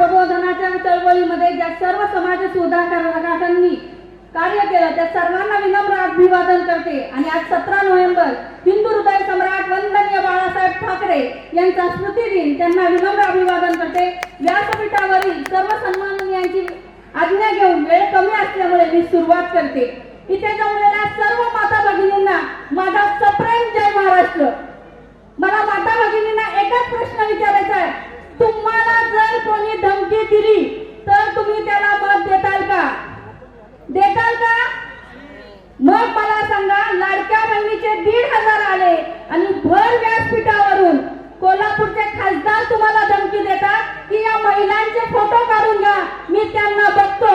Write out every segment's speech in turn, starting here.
प्रबोधनाच्या चळवळीमध्ये ज्या सर्व समाज सुधारकांनी कार्य केलं त्या सर्वांना विनम्र अभिवादन करते. आणि आज सतरा नोव्हेंबर हिंदू हृदय सम्राट वंदनीय बाळासाहेब ठाकरे यांचा स्मृती दिन त्यांना विनम्र अभिवादन करते. व्यासपीठावरील सर्व सन्माननीयांची आज्ञा घेऊन वेळ कमी असल्यामुळे मी सुरुवात करते. इथे जमलेल्या सर्व माता भगिनींना माझा सप्रेम जय महाराष्ट्र. मला माता भगिनींना एकच प्रश्न विचारायचा आहे. तुम्हाला जर कोणी धमकी दिली तर तुम्ही त्याला मत देताल का? देताल का? मग मला सांगा लाडक्या बहिणीचे दीड हजार आले आणि भर व्यासपीठावरून कोल्हापूरचे खासदार तुम्हाला धमकी देतात की या महिलांचे फोटो काढून घ्या मी त्यांना बघतो.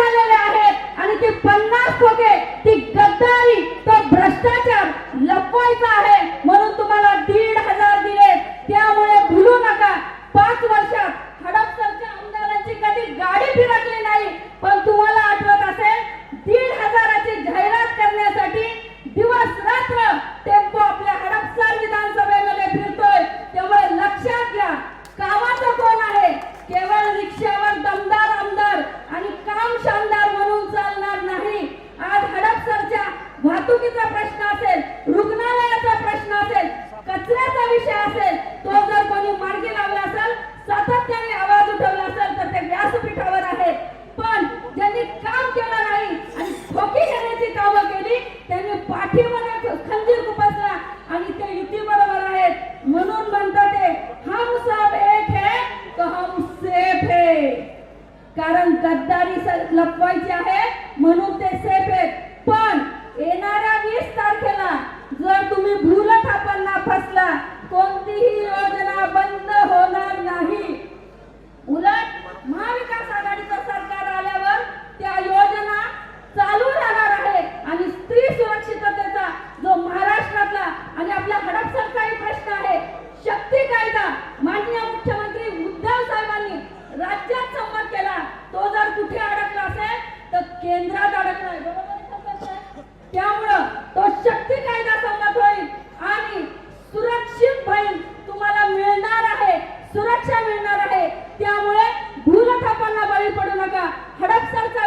झालेले आहेत. आणि ते पन्नास टोके ती गद्दारी तो भ्रष्टाचार लपवायचा आहे म्हणून तुम्हाला दीड हजार दिले त्यामुळे भुलू नका पाच वर्षात हडपसरच्या आमदारांची कधी गाडी फिरकली नाही पण तुम्हाला आठवत असेल दीड हजाराची जाहिरात करण्यासाठी दिवस रात्र टेम्पो आपल्या हडपसर विधानसभेमध्ये फिरतोय त्यामुळे लक्षात घ्या कामाचं कोण आहे केवळ रिक्षावर दमदार आमदार आणि काम शानदार म्हणून चालणार नाही आज हडपसरच्या वाहतुकीचा प्रश्न असेल रुग्णालयाचा प्रश्न असेल कचऱ्याचा विषय असेल तो जर कोणी मार्गी लावला असेल सातत्याने आवाज उठवला असेल तर ते व्यासपीठावर आहेत पण ज्यांनी काम केलं नाही आणि खोकी घेण्याची कामं केली त्यांनी पाठीमध्ये खंजीर खुपसला आणि ते युती बरोबर आहेत म्हणून म्हणतात ते हम सब एक है तो हम सेफ है कारण गद्दारी स- लपवायची आहे म्हणून ते सेफ आहेत. पण येणाऱ्या वीस तारखेला जर तुम्ही भूल थापांना फसला कोणतीही योजना बंद होणार नाही. उलट महाविकास आघाडीचं सरकार आल्यावर त्या योजना चालू राहणार आहे आणि स्त्री सुरक्षिततेचा जो महाराष्ट्रातला आणि आपल्या हडपसरचाही प्रश्न आहे शक्ती कायदा ಸರ್ಕಾರ